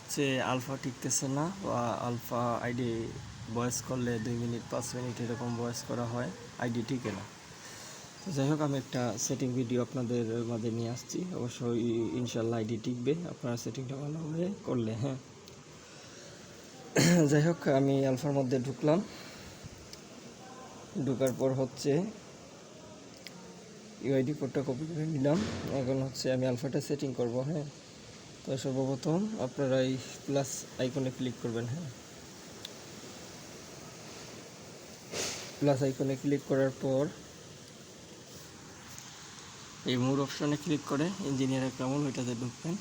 হচ্ছে আলফা টিকতেছে না, বা আলফা আইডি ভয়েস করলে দুই মিনিট, পাঁচ মিনিট এরকম ভয়েস করা হয়, আইডি টিকে না। তো যাই হোক, আমি একটা সেটিং ভিডিও আপনাদের মাঝে নিয়ে আসছি। অবশ্যই ইনশাল্লাহ আইডি টিকবে, আপনারা সেটিংটা ভালোভাবে করলে হ্যাঁ। যাই হোক, আমি আলফার মধ্যে ঢুকলাম। ঢুকার পর হচ্ছে ইউআইডি কোডটা কপি করে নিলাম। এখন হচ্ছে আমি আলফাটা সেটিং করব হ্যাঁ। তো সর্বপ্রথম আপনারা এই প্লাস আইকনে ক্লিক করবেন হ্যাঁ? প্লাস আইকনে ক্লিক করার পর এই মোর অপশনে ক্লিক করে ইঞ্জিনিয়ার কেমন ওইটাতে ঢুকবেন।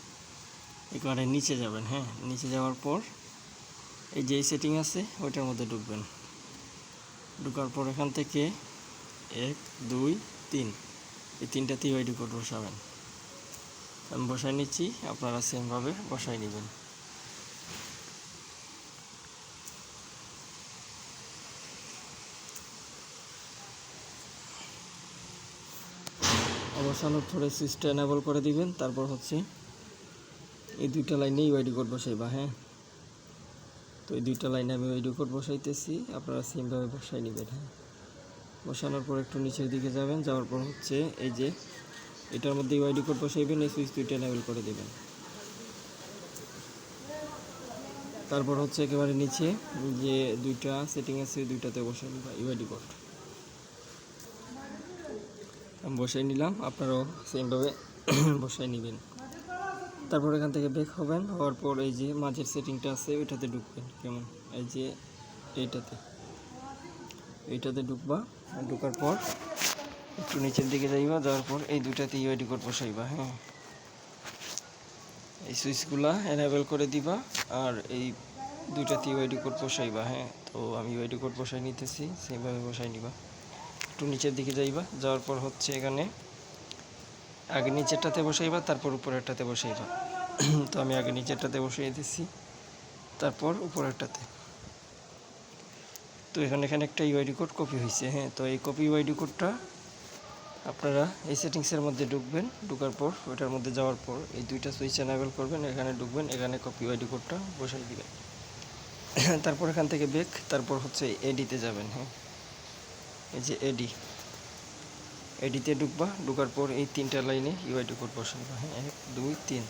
একেবারে নিচে যাবেন হ্যাঁ? নিচে যাওয়ার পর এই যে সেটিং আছে, ওইটার মধ্যে ঢুকবেন। ঢুকার পর এখান থেকে এক, দুই, তিন। এই তিনটাতে ইউআইডি কোড বসাবেন। আমি বসাই নিচ্ছি, আপনারা সেমভাবে বসাই নেবেন। বসানোর পরে সুইচটা এনেবল করে দিবেন, তারপর হচ্ছে এই দুইটা লাইনে ইউআইডি কোড বসাইবা হ্যাঁ? তো এই দুইটা লাইনে আমি ইউআইডি কোড বসাইতেছি, আপনারা সেমভাবে বসাই নেবেন হ্যাঁ? বসানোর পর একটু নিচের দিকে যাবেন, যাওয়ার পর হচ্ছে এই যে এটার মধ্যে ইউআইডি কোড বসাইবেন, এই সুইচ দুইটা এনেবল করে দেবেন। তারপর হচ্ছে একেবারে নিচে, যে দুইটা সেটিং আছে দুইটাতে বসাই নিবা ইউআইডি কোড আমি বসাই নিলাম, আপনারাও সেমভাবে বসাই নেবেন। তারপর এখান থেকে বেক হবেন, হওয়ার পর এই যে মাঝের সেটিংটা আছে, ওইটাতে ঢুকবেন, কেমন? এই যে এইটাতে। এইটাতে ঢুকবা ঢুকার পর একটু নিচের দিকে যাইবা, যাওয়ার পর এই দুটাতে ইউআইডি কোড বসাইবা হ্যাঁ। এই সুইচগুলা এনাবেল করে দিবা আর এই দুইটাতে ইউআইডি কোড বসাইবা হ্যাঁ। তো আমি ইউআইডি কোড বসাই নিতেছি, সেইভাবে বসাই নিবা। একটু নিচের দিকে যাইবা, যাওয়ার পর হচ্ছে এখানে আগে নিচেরটাতে বসাইবা, তারপর উপরেরটাতে বসাইবা। তো আমি আগে নিচেরটাতে বসিয়ে দিচ্ছি তারপর উপরেরটাতে। তো এখানে এখানে একটা ইউআইডি কোড কপি হয়েছে হ্যাঁ। তো এই কপি ইউআইডি কোডটা আপনারা এই সেটিংসের মধ্যে ঢুকবেন, ঢুকার পর, ওইটার মধ্যে যাওয়ার পর এই দুইটা সুইচ এনাবেল করবেন, এখানে ঢুকবেন, এখানে কপি ইউআইডি কোডটা বসাই দিবেন। তারপর এখান থেকে বেক তারপর হচ্ছে এডিতে যাবেন হ্যাঁ। এই যে এডি এডিতে ঢুকবা, ঢুকার পর এই তিনটা লাইনে ইউআইডি কোড বসাই নিবা হ্যাঁ। এক, দুই, তিন।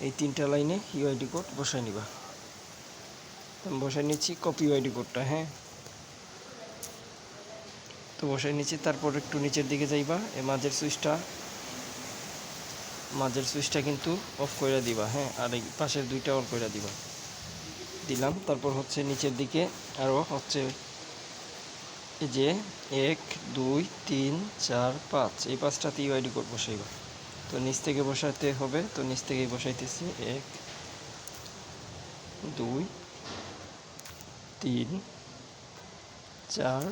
এই তিনটা লাইনে ইউআইডি কোড বসাই নিবা। বসাই নিচ্ছি কপি ইউআইডি কোডটা হ্যাঁ। তো বসাই নিচ্ছি তারপর একটু নিচের দিকে যাইবা। এই মাঝের সুইচটা মাঝের সুইচটা কিন্তু অফ করে দিবা হ্যাঁ? আর এই পাশের দুইটা অন করে দিবা। দিলাম, তারপর হচ্ছে নিচের দিকে আরও হচ্ছে এই যে এক, দুই, তিন, চার, পাঁচ, এই পাঁচটাতে ইউআইডি কোড বসাইবা। তো নিচ থেকে বসাতে হবে, তো নিচ থেকেই বসাইতেছি। এক, দুই, তিন, চার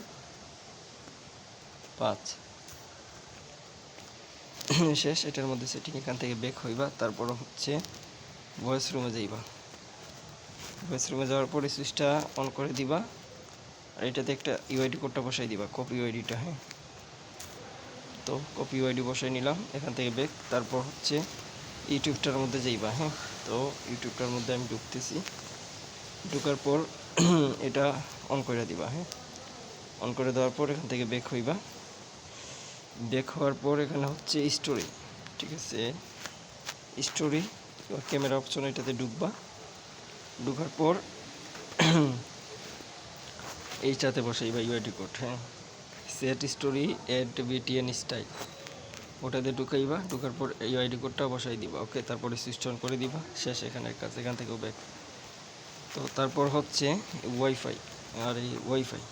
পাঁচ। শেষ, এটার মধ্যে সেটিং এখান থেকে বেক হইবা, তারপর হচ্ছে ভয়েস রুমে যাইবা। ভয়েস রুমে যাওয়ার পরে সুইচটা অন করে দিবা, আর এটাতে একটা ইউআইডি কোডটা বসাই দিবা কপি ইউআইডিটা হ্যাঁ। তো কপি ইউআইডি বসাই নিলাম, এখান থেকে বেক তারপর হচ্ছে ইউটিউবটার মধ্যে যাইবা হ্যাঁ। তো ইউটিউবটার মধ্যে আমি ঢুকতেছি, ঢুকার পর এটা অন করে দিবা হ্যাঁ। অন করে দেওয়ার পর এখান থেকে বেক হইবা। হওয়ার পর এখানে হচ্ছে স্টোরি ঠিক আছে? স্টোরি ক্যামেরা অপশন এটাতে ঢুকবা। ঢুকার পর এইটাতে বসাইবা ইউআইডি কোড হ্যাঁ? Set story add BTN style ওটাতে ঢুকাইবা, ঢুকার পর ইউআইডি কোডটা বসাই দিবা ওকে তারপরে সুইচ অন করে দিবা, শেষ এখানে কাজ, এখান থেকেও ব্যাক তো তারপর হচ্ছে ওয়াইফাই আর এই ওয়াইফাই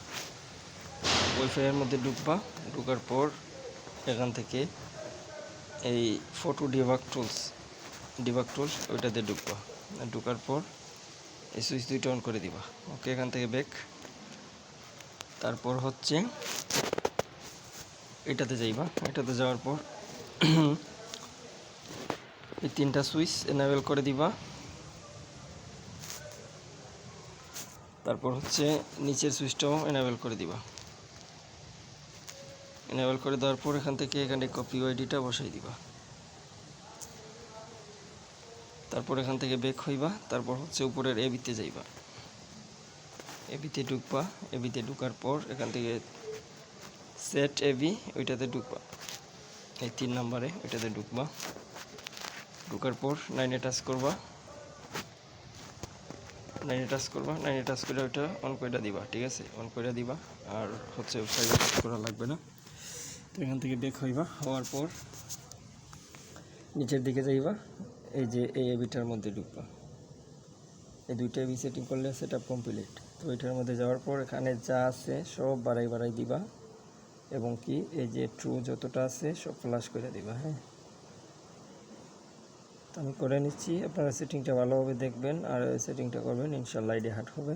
ওয়াইফাইয়ের মধ্যে ঢুকবা, ঢুকার পর এখান থেকে এই photo debug tools debug tools ওইটাতে ঢুকবা। ঢুকার পর এই সুইচ দুইটা অন করে দিবা। ওকে এখান থেকে ব্যাক তারপর হচ্ছে এটাতে যাইবা। এটাতে যাওয়ার পর এই তিনটা সুইচ এনাবেল করে দিবা। তারপর হচ্ছে নিচের সুইচটাও এনাবেল করে দিবা। এনাবেল করে দেওয়ার পর এখান থেকে এখানে কপি আইডিটা বসাই দিবা। তারপর এখান থেকে বেক হইবা, তারপর হচ্ছে উপরের এবিতে যাইবা। এবিতে ঢুকবা এবিতে ঢুকার পর এখান থেকে সেট এবি ওইটাতে ঢুকবা। এই তিন নম্বরে ওইটাতে ঢুকবা। ঢুকার পর নাইনে টাচ করবা। নাইনে টাচ করবা নাইনে টাচ করে ওইটা অন করে দিবা, ঠিক আছে? অন করে দিবা, আর হচ্ছে টাচ করা লাগবে না। তো এখান থেকে বেক হইবা, হওয়ার পর নিচের দিকে যাইবা, এই যে এই এবিটার মধ্যে ঢুকবা। এই দুইটা এবি সেটিং করলে সেট আপ কমপ্লিট তো এটার মধ্যে যাওয়ার পর এখানে যা আছে সব বাড়াই বাড়াই দিবা এবং কি এই যে ট্রু যতটা আছে সব ফ্লাশ করে দিবা হ্যাঁ? তো আমি করে নিচ্ছি। আপনারা সেটিংটা ভালোভাবে দেখবেন আর সেটিংটা করবেন, ইনশাল্লাহ আইডি হাট হবে।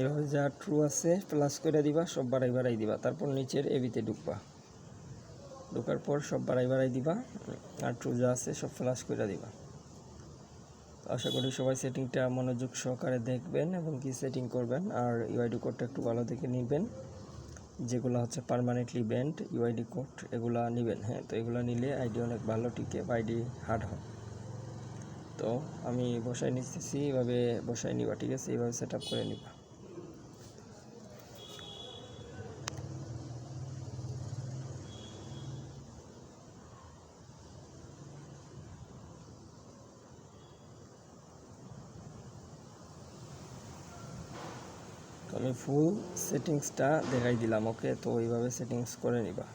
এভাবে যা ট্রু আছে প্লাস করে দিবা, সব বাড়াই বাড়াই দিবা। তারপর নিচের এবিতে ঢুকবা। ঢোকার পর সব বাড়াই বাড়াই দিবা, আর ট্রু যা আছে সব ফ্লাশ করে দিবা। আশা করি সবাই সেটিংটা মনোযোগ সহকারে দেখবেন এবং কি সেটিং করবেন, আর ইউআইডি কোডটা একটু ভালো দেখে নেবেন। যেগুলো হচ্ছে পারমানেন্টলি ব্যান্ড ইউআইডি কোড এগুলা নেবেন। হ্যাঁ তো এগুলো নিলে আইডি অনেক ভালো, টিকে বা আইডি হার্ড হয়। তো আমি বসাই নিতেছি, এভাবে বসাই নিবা, ঠিক আছে? এইভাবে সেট করে নিবা। আমি ফুল সেটিংসটা দেখাই দিলাম ওকে তো ওইভাবে সেটিংস করে নিবা।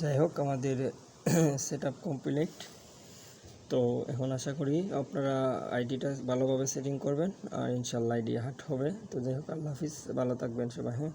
যাই হোক, আমাদের সেট আপ কমপ্লিট তো এখন আশা করি আপনারা আইডিটা ভালোভাবে সেটিং করবেন আর ইনশাল্লাহ আইডি হাট হবে। তো যাই হোক, আল্লাহ হাফিজ। ভালো থাকবেন সবাই হ্যাঁ?